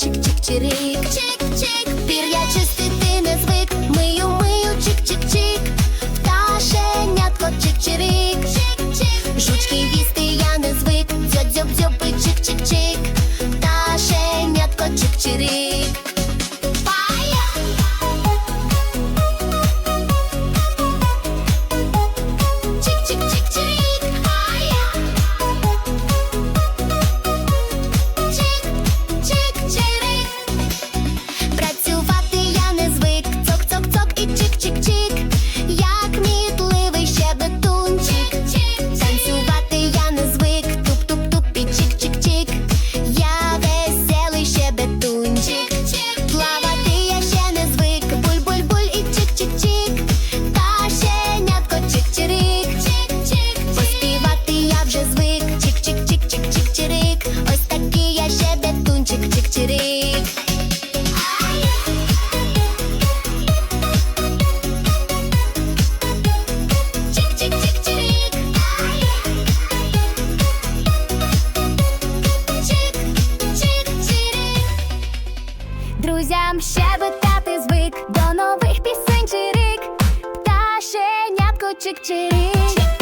çık çık çirik çık. chick chick.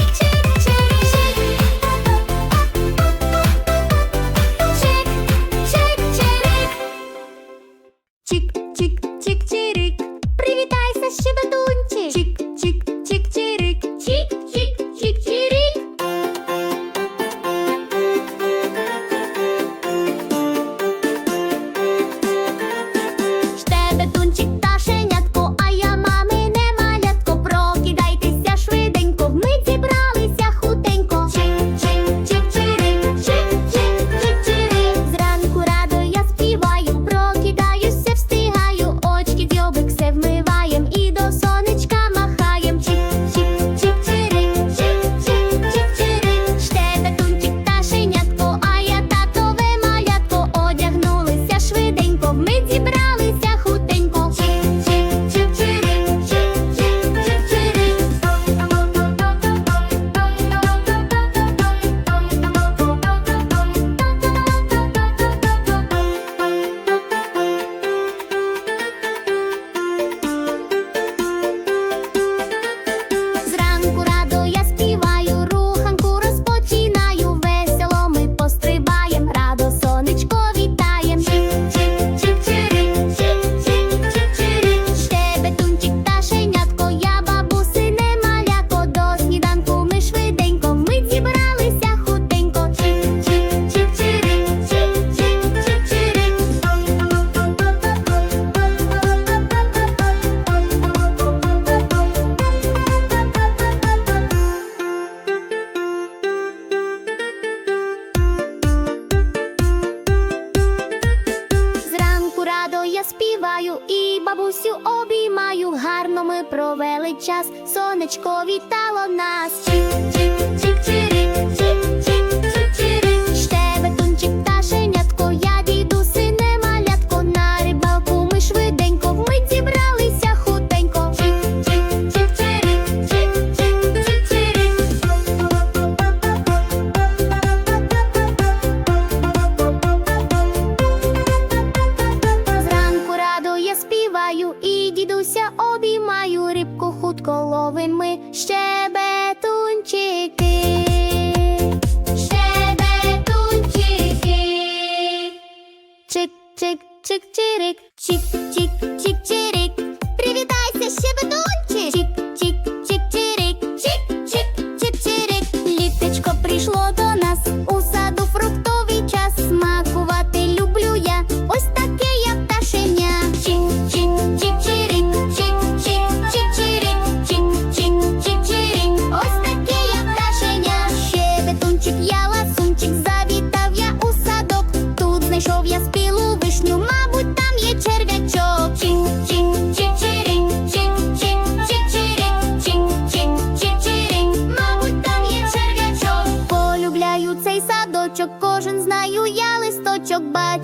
провели час, сонечко вітало нас. Чик-чик-чик-чирик-чик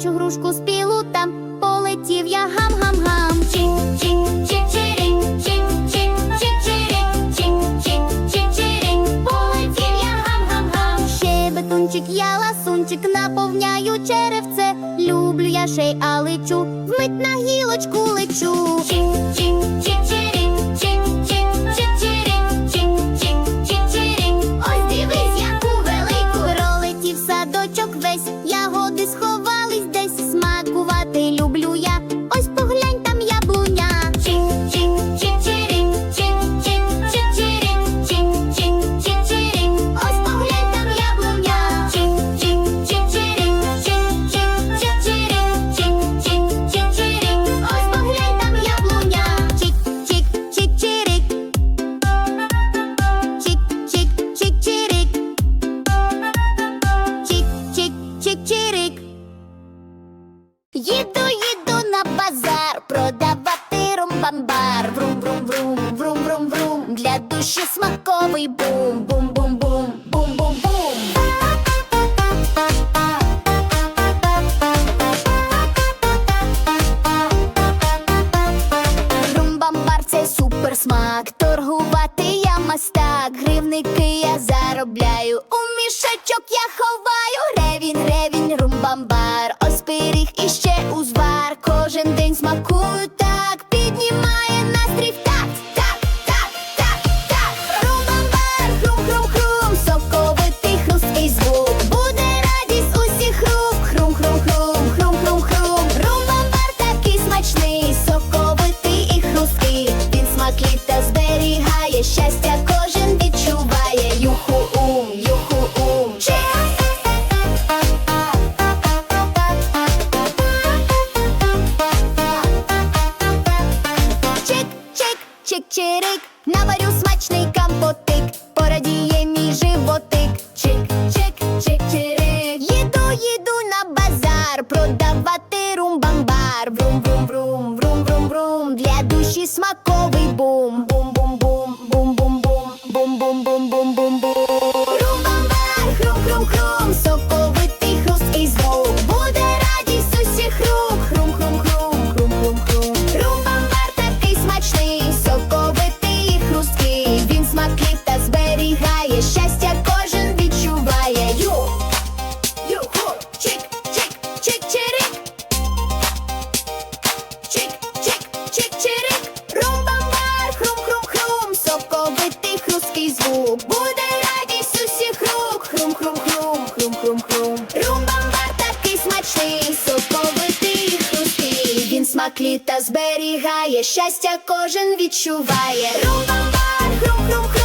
бачу грушку спілу там, полетів я гам-гам-гам. Чик-чик-чик-чирик, чик-чик-чик-чирик, полетів я гам-гам-гам. Щебетунчик, я ласунчик, наповняю черевце. Люблю я шей, а лечу, вмить на гілочку лечу. Чик-чик-чик-чик Їду, їду на базар, продавати румбамбар. Врум, врум, врум, врум, врум, врум. Для душі смаковий бум-бум. чик чирик наварю смачний компотик, порадіє мій животик. Чик-чик-чик-чирик Їду, їду на базар, продавати румбамбар. Врум-врум-врум, врум-врум-врум, для душі смак. та зберігає щастя, кожен відчуває. Рум-бам-бам, хрум-хрум-хрум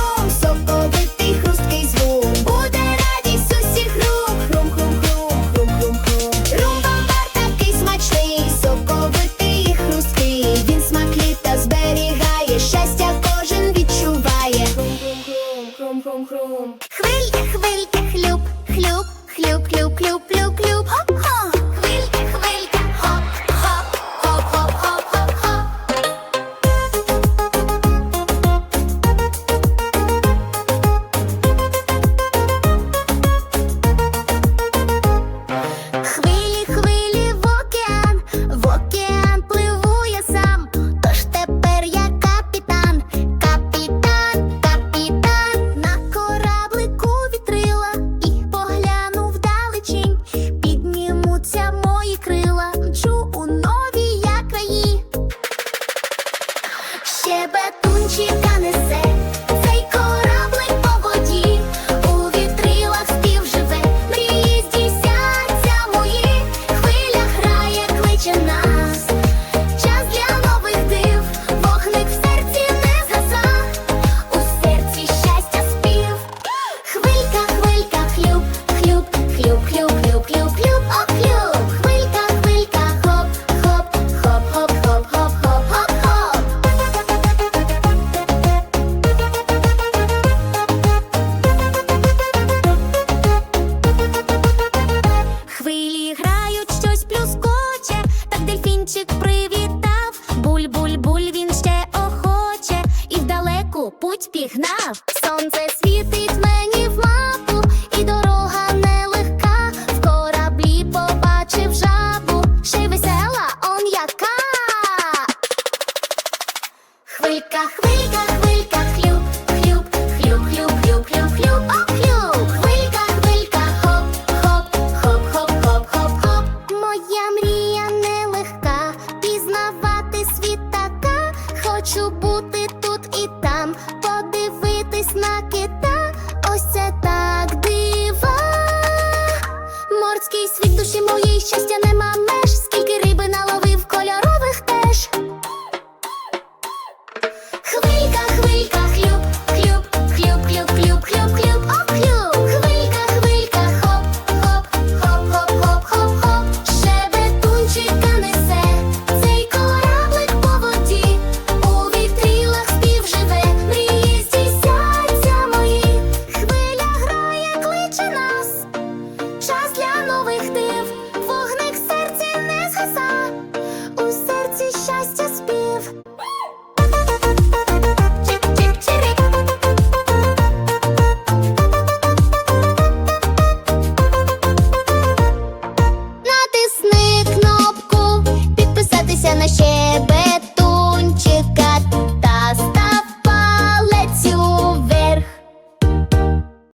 хочу бути тут і там, подивитись на кита, ось це так дива. Морський світ душі моїй щастя нема меж